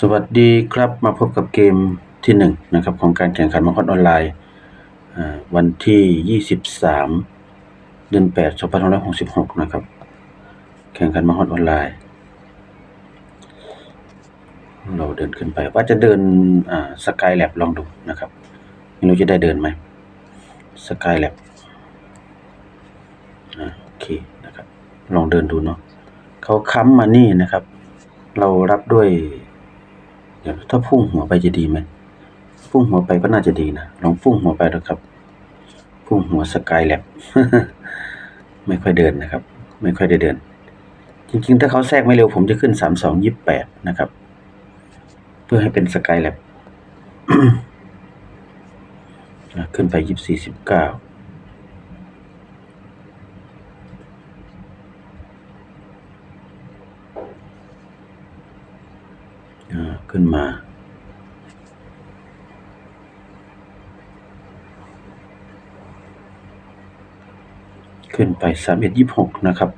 สวัสดีครับมาพบกับเกมที่หนึ่งนะครับของการแข่งขันมาคอนออนไลน์วันที่ 23 เดือน8 2566 นะครับ แข่งขันมาคอนออนไลน์ เราเดินขึ้นไปว่าจะเดินสกายแลบลองดูนะครับไม่รู้จะได้เดินไหมสกายแลบโอเคนะครับลองเดินดูเนาะเขาค้ำมานี่นะครับ เรารับด้วย เดี๋ยวถ้าพุ่งหัวไปจะดีไหมพุ่งหัวไปก็น่าจะดีนะลองพุ่งหัวไปดูครับ พุ่งหัวสกายแลบไม่ค่อยเดินนะครับ ไม่ค่อยได้เดิน จริงๆ ถ้าเขาแทรกไม่เร็วผมจะขึ้นสามสองยี่แปดนะครับ เพื่อให้เป็นสกายแลบขึ้นไปยี่สี่สิบเก้า ขึ้นมาขึ้นไปสามเอ็ดยี่หกนะครับ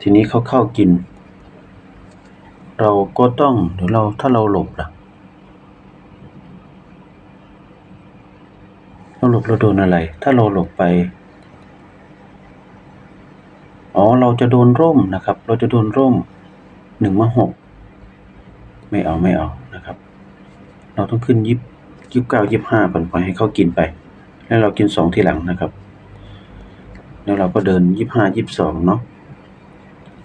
ทีนี้เขาเข้ากิน เราก็ต้องเดี๋ยวเราถ้าเราหลบล่ะเราหลบเราโดนอะไร ถ้าเราหลบไป อ๋อ เราจะโดนร่มนะครับ เราจะโดนร่มหนึ่งมาหกไม่เอาไม่เอานะครับ เราต้องขึ้นยิบยิบเก้ายิบห้าก่อนปล่อยให้เขากินไป แล้วเรากินสองทีหลังนะครับ แล้วเราก็เดินยิบห้ายิบสองเนาะ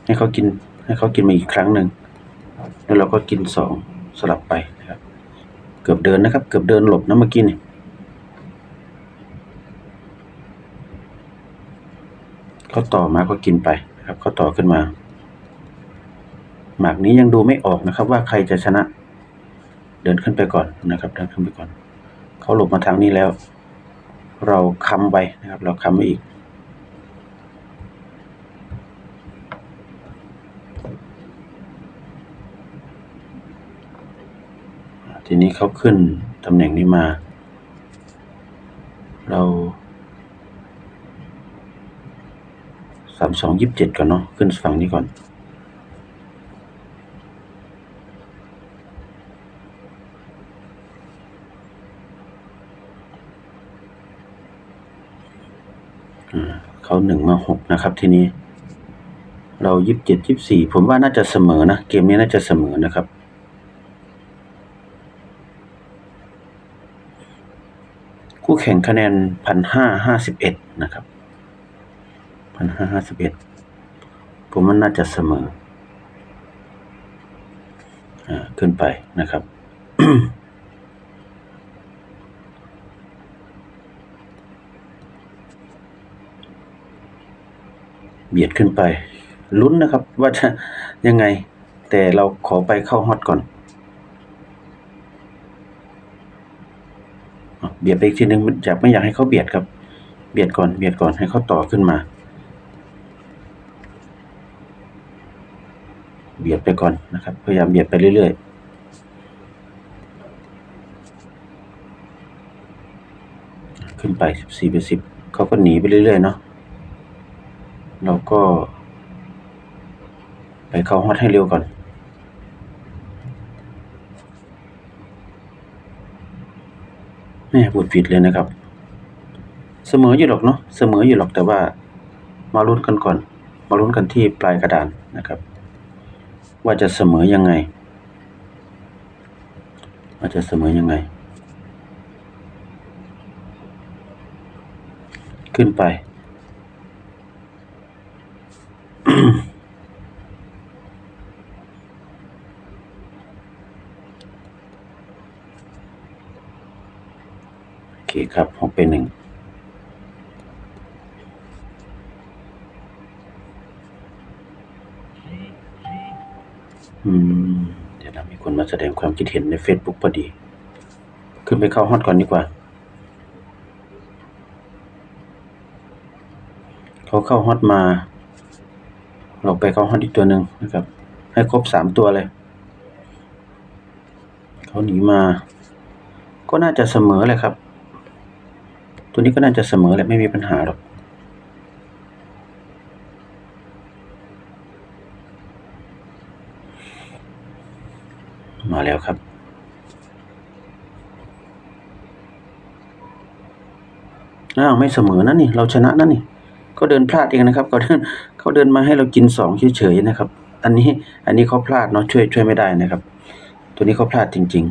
ให้เขากินให้เขากินมาอีกครั้งหนึ่ง แล้วเราก็กินสองสลับไปนะครับ เกือบเดินนะครับ เกือบเดินหลบนะเมื่อกี้นี่เขาต่อมาก็กินไปนะครับเขาต่อขึ้นมา หมากนี้ยังดูไม่ออกนะครับ ว่าใครจะชนะ เดินขึ้นไปก่อนนะครับเดินขึ้นไปก่อนเขาหลบมาทางนี้แล้ว เราค้ำไว้นะครับ เราค้ำไว้อีก ทีนี้เขาขึ้นตำแหน่งนี้มา เราสามสองยี่สิบเจ็ดก่อนเนาะขึ้นฝั่งนี้ก่อนเขาหนึ่งมาหกนะครับทีนี้ เรายี่สิบเจ็ดยี่สิบสี่ผมว่าน่าจะเสมอนะ เกมนี้น่าจะเสมอนะครับ คู่แข่งคะแนนพันห้าห้าสิบเอ็ดนะครับพันห้าห้าสิบเอ็ดผมว่าน่าจะเสมออ่าขึ้นไปนะครับ เบียดขึ้นไป ลุ้นนะครับว่าจะยังไง แต่เราขอไปเข้าฮอตก่อนอะ เบียดไปอีกทีนึงอยากไม่อยากให้เขาเบียดครับ เบียดก่อนเบียดก่อนให้เขาต่อขึ้นมา เบียดไปก่อนนะครับ พยายามเบียดไปเรื่อยๆขึ้นไปสิบสี่ไปสิบเขาก็หนีไปเรื่อยๆเนาะเราก็ ไปเข้าฮอตให้เร็วก่อน แม่พูดผิดเลยนะครับ เสมออยู่หรอกเนาะเสมออยู่หรอกแต่ว่า มาลุ้นกันก่อน มาลุ้นกันที่ปลายกระดานนะครับ ว่าจะเสมอยังไงว่าจะเสมอยังไง ขึ้นไป โอเครับหกเป็นหนึ่งอืม เดี๋ยวนะมีคนมาแสดงความคิดเห็นใน Facebook พอดี ขึ้นไปเข้าฮอตก่อนดีกว่า เขาเข้าฮอตมา เราไปเข้าฮอตอีกตัวหนึ่งนะครับ ให้ครบสามตัวเลย เขาหนีมา ก็น่าจะเสมอแหละครับ ตัวนี้ก็น่าจะเสมอแหละไม่มีปัญหาหรอก มาแล้วครับ อ้าวไม่เสมอนะนี่ เราชนะนะนี่เขาเดินพลาดเองนะครับเขาเดินเขาเดินมาให้เรากินสองเฉยๆนะครับ อันนี้อันนี้เขาพลาดเนาะช่วยช่วยไม่ได้นะครับ ตัวนี้เขาพลาดจริง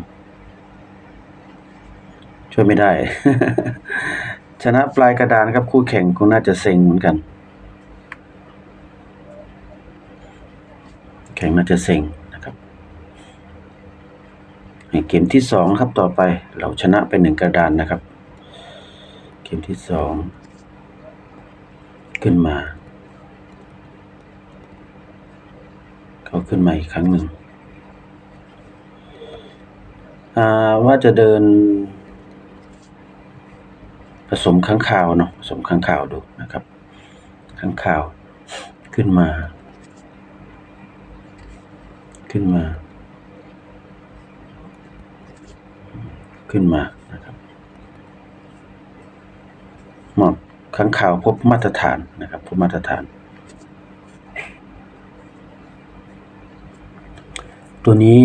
ๆ ช่วยไม่ได้ ชนะปลายกระดานครับคู่แข่งคงน่าจะเซ็งเหมือนกัน แข่งน่าจะเซ็งนะครับเกมที่สองครับต่อไปเราชนะไปหนึ่งกระดานนะครับ เกมที่สองขึ้นมา เขาขึ้นมาอีกครั้งหนึ่งอาว่าจะเดิน ผสมข้างข่าวเนาะผสมข้างข่าวดูนะครับข้างข่าวขึ้นมา ขึ้นมา ขึ้นมานะครับหมอบข้างข่าวพบมาตรฐานนะครับพบมาตรฐาน ตัวนี้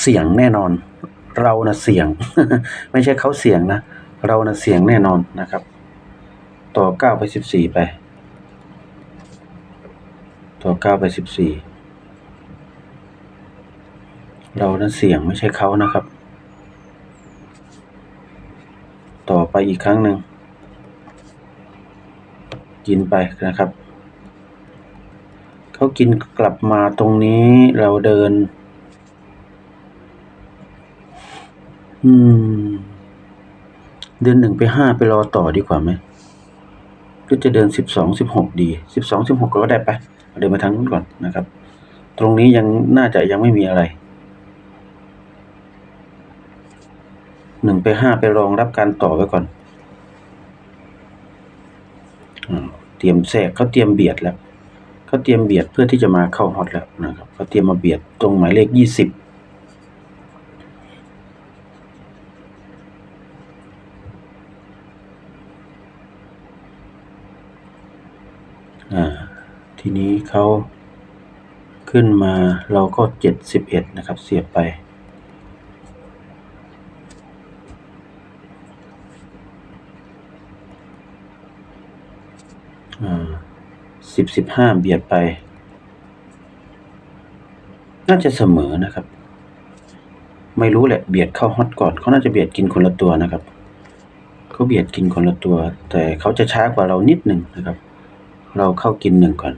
เสี่ยงแน่นอนเรานะเสี่ยง ไม่ใช่เขาเสี่ยงนะ เรานะเสี่ยงแน่นอนนะครับ ต่อเก้าไปสิบสี่ไป ต่อเก้าไปสิบสี่เรานั้นเสี่ยงไม่ใช่เขานะครับ ต่อไปอีกครั้งหนึ่งกินไปนะครับ เขากินกลับมาตรงนี้เราเดิน อืม เดินหนึ่งไปห้าไปรอต่อดีกว่าไหมก็จะเดินสิบสองสิบหกดีสิบสองสิบหกก็ได้ไปเดินไปทางนู้นก่อนนะครับ ตรงนี้ยังน่าจะยังไม่มีอะไรหนึ่งไปห้าไปรองรับการต่อไว้ก่อนเตรียมแทรกเขาเตรียมเบียดแล้วเขาเตรียมเบียดเพื่อที่จะมาเข้าฮอตแล้วนะครับเขาเตรียมมาเบียดตรงหมายเลขยี่สิบ อ่า ทีนี้เขาขึ้นมาเราก็เจ็ดสิบเอ็ดนะครับ เสียบไปอ่าสิบสิบห้าเบียดไป น่าจะเสมอนะครับ ไม่รู้แหละเบียดเข้าฮอตก่อน เขาน่าจะเบียดกินคนละตัวนะครับ เขาเบียดกินคนละตัว แต่เขาจะช้ากว่าเรานิดหนึ่งนะครับ เราเข้ากินหนึ่งก่อน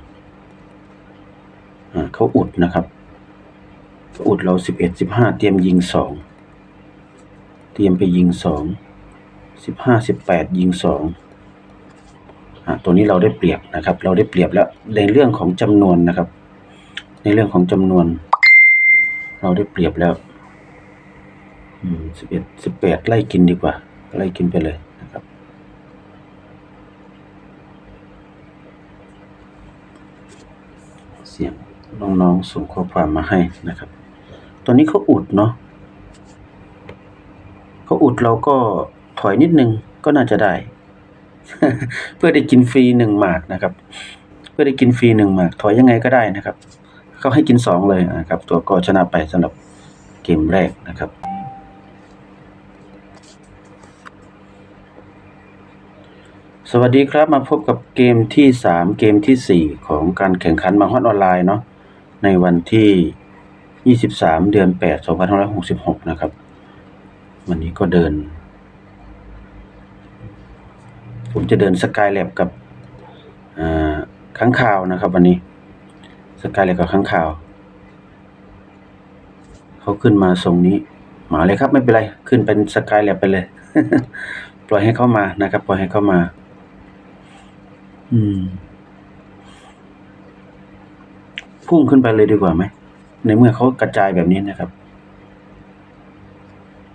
เขาอุดนะครับเขาอุดเราสิบเอ็ดสิบห้าเตรียมยิงสองเตรียมไปยิงสองสิบห้าสิบแปดยิงสองตัวนี้เราได้เปรียบนะครับ เราได้เปรียบแล้วในเรื่องของจำนวนนะครับ ในเรื่องของจำนวน เราได้เปรียบแล้วสิบเอ็ดสิบแปดไล่กินดีกว่า ไล่กินไปเลยนะครับ เสียง น้องๆส่งข้อความมาให้นะครับตัวนี้เขาอุดเนาะเขาอุดเราก็ถอยนิดนึงก็น่าจะได้ เพื่อได้กินฟรีหนึ่งหมากนะครับ เพื่อได้กินฟรีหนึ่งหมาก ถอยยังไงก็ได้นะครับเขาให้กินสองเลยนะครับ ตัวก็ชนะไปสำหรับเกมแรกนะครับสวัสดีครับมาพบกับเกมที่สามเกมที่สี่ของการแข่งขันมาฮอตออนไลน์เนาะ ในวันที่ยี่สิบสามเดือนแปดสองพันห้าร้อยหกสิบหกนะครับ วันนี้ก็เดิน ผมจะเดินสกายแลบกับอ่าค้างคาวนะครับ วันนี้สกายแลบกับค้างคาวเขาขึ้นมาทรงนี้มาเลยครับไม่เป็นไร ขึ้นเป็นสกายแลบไปเลย ปล่อยให้เข้ามานะครับ ปล่อยให้เข้ามา อืม พุ่งขึ้นไปเลยดีกว่าไหม ในเมื่อเขากระจายแบบนี้นะครับ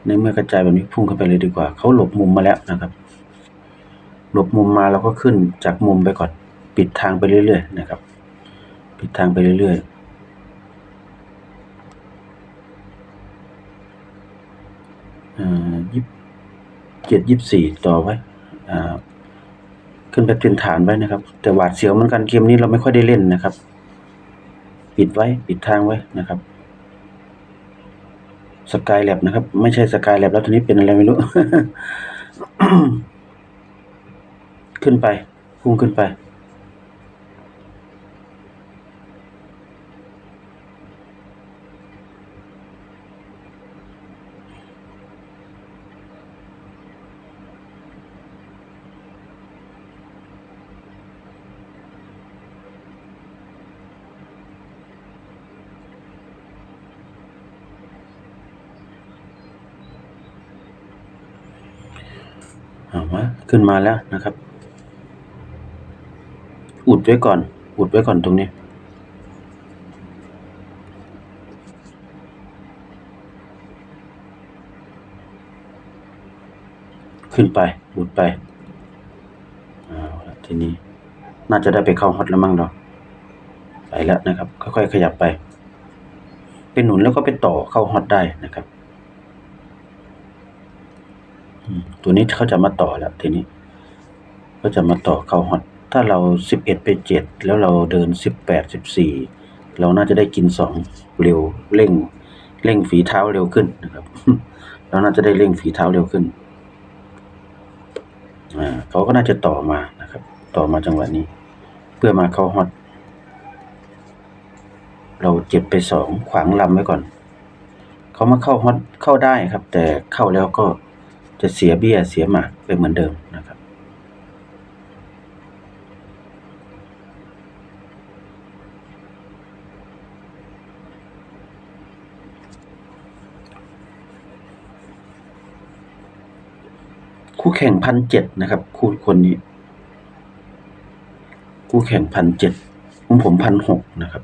ในเมื่อกระจายแบบนี้พุ่งขึ้นไปเลยดีกว่า เขาหลบมุมมาแล้วนะครับ หลบมุมมาเราก็ขึ้นจากมุมไปก่อน ปิดทางไปเรื่อยๆนะครับ ปิดทางไปเรื่อยๆอ่ายี่เจ็ดยี่สี่ต่อไว้อ่าขึ้นไปเป็นฐานไว้นะครับ แต่หวาดเสียวเหมือนกันเกมนี้เราไม่ค่อยได้เล่นนะครับ ปิดไว้ปิดทางไว้นะครับสกายแลบนะครับ ไม่ใช่สกายแลบแล้วทีนี้เป็นอะไรไม่รู้ ขึ้นไปพุ่งขึ้นไป เอามาขึ้นมาแล้วนะครับ อุดไว้ก่อน อุดไว้ก่อนตรงนี้ ขึ้นไป อุดไปเอาละทีนี้ น่าจะได้ไปเข้าฮอตแล้วมั้งเราไปแล้วนะครับ ค่อยๆขยับไป เป็นหนุนแล้วก็เป็นต่อเข้าฮอตได้นะครับ อืม ตัวนี้เขาจะมาต่อแล้วทีนี้ก็จะมาต่อเข้าฮอตถ้าเราสิบเอ็ดไปเจ็ดแล้วเราเดินสิบแปดสิบสี่เราน่าจะได้กินสองเร็วเร่ง เร่งฝีเท้าเร็วขึ้นนะครับเราน่าจะได้เร่งฝีเท้าเร็วขึ้นอ่าเขาก็น่าจะต่อมานะครับ ต่อมาจังหวะนี้ เพื่อมาเข้าฮอตเราเจ็บไปสองขวางลำไว้ก่อน เขามาเข้าฮอตเข้าได้ครับ แต่เข้าแล้วก็ จะเสียเบี้ยเสียหมากไปเหมือนเดิมนะครับ คู่แข่งพันเจ็ดนะครับ คู่คนนี้ คู่แข่งพันเจ็ดผมผมพันหกนะครับ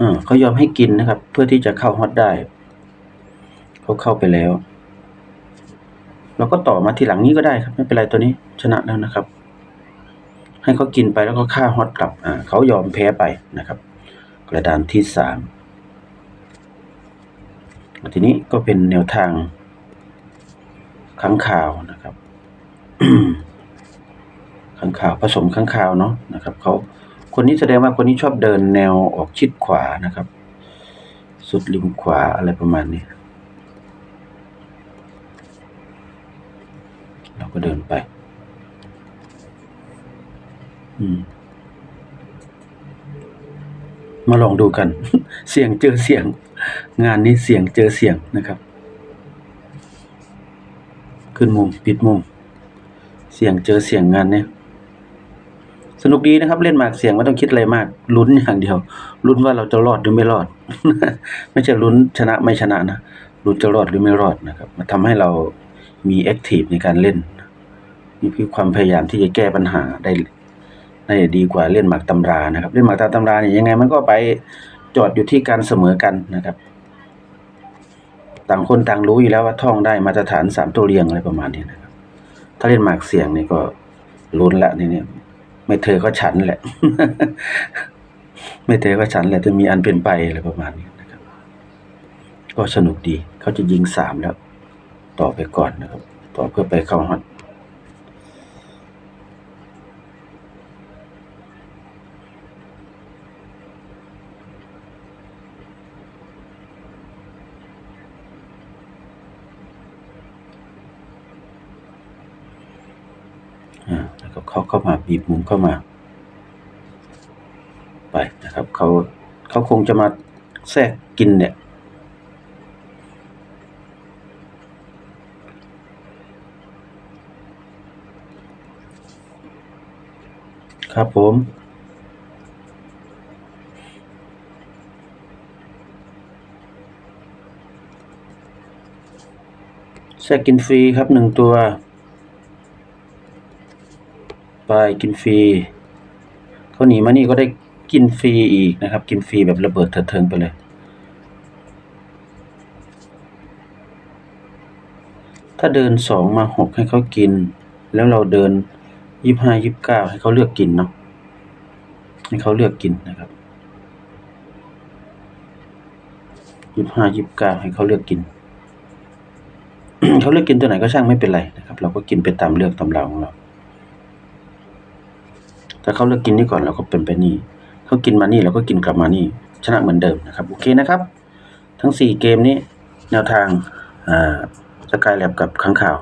อ่า เขายอมให้กินนะครับ เพื่อที่จะเข้าฮอตได้ เขาเข้าไปแล้ว เราก็ต่อมาทีหลังนี้ก็ได้ครับ ไม่เป็นไรตัวนี้ชนะแล้วนะครับ ให้เขากินไปแล้วก็ฆ่าฮอตกลับอ่าเขายอมแพ้ไปนะครับ กระดานที่สามทีนี้ก็เป็นแนวทางค้างข่าวนะครับค้างข่าวผสมค้างข่าวเนาะนะครับเขา คนนี้แสดงว่าคนนี้ชอบเดินแนวออกชิดขวานะครับ สุดริมขวาอะไรประมาณนี้ เราก็เดินไปอืมมาลองดูกัน เสียงเจอเสียง งานนี้เสียงเจอเสียงนะครับ ขึ้นมุม ปิดมุม เสียงเจอเสียงงานเนี้ย สนุกดีนะครับ เล่นหมากเสียงไม่ต้องคิดอะไรมากลุ้นอย่างเดียวลุ้นว่าเราจะรอดหรือไม่รอด ไม่ใช่ลุ้นชนะไม่ชนะนะลุ้นจะรอดหรือไม่รอดนะครับมันทำให้เรามีแอคทีฟในการเล่นนี่คือความพยายามที่จะแก้ปัญหาได้ได้ดีกว่าเล่นหมากตำรานะครับ เล่นหมากตาตำราเนี่ยยังไง มันก็ไปจอดอยู่ที่การเสมอกันนะครับ ต่างคนต่างรู้อยู่แล้วว่าท่องได้มาตรฐานสามตัวเรียงอะไรประมาณนี้นะครับ ถ้าเล่นหมากเสียงนี่ก็ลุ้นละนี่เนี่ย ไม่เธอก็ฉันแหละ ไม่เธอก็ฉันแหละจะมีอันเป็นไปอะไรประมาณนี้นะครับ ก็สนุกดีเขาจะยิงสามแล้ว ต่อไปก่อนนะครับ ต่อเพื่อไปเข้าฮอต ก็เขาเข้ามาบีบมุมเข้ามา ไปนะครับเขาเขาคงจะมาแทรกกินเนี่ยครับผม แทรกกินฟรีครับหนึ่งตัว ไปกินฟรีเขาหนีมานี่ก็ได้กินฟรีอีกนะครับ กินฟรีแบบระเบิดเถิดเทิงไปเลยถ้าเดินสองมาหกให้เขากิน แล้วเราเดินยี่ห้ายี่เก้าให้เขาเลือกกินเนาะให้เขาเลือกกินนะครับยี่ห้ายี่เก้าให้เขาเลือกกิน เขาเลือกกินตัวไหนก็ช่างไม่เป็นไรนะครับ เราก็กินไปตามเลือกตามเราของเรา ถ้าเขาเลือกกินนี่ก่อนเราก็เป็นไปนี่เขากินมานี่เราก็กินกลับมานี่ ชนะเหมือนเดิมนะครับโอเคนะครับ ทั้งสี่เกมนี้แนวทางสกายแลบกับข้างข่าว